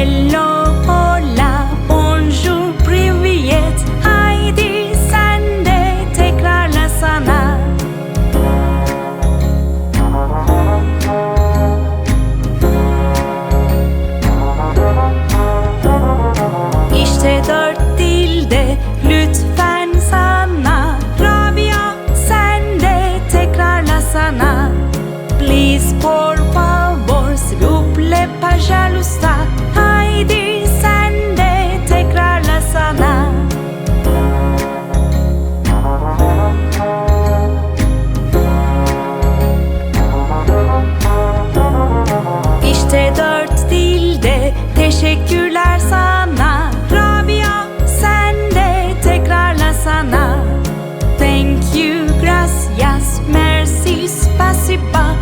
Hello, hola, bonjour, privyet Haydi sen de tekrarlasana İşte dört dilde lütfen sana. Rabia sen de tekrarlasana Please por favor s'il vous plaît pas jalousta espaço e pá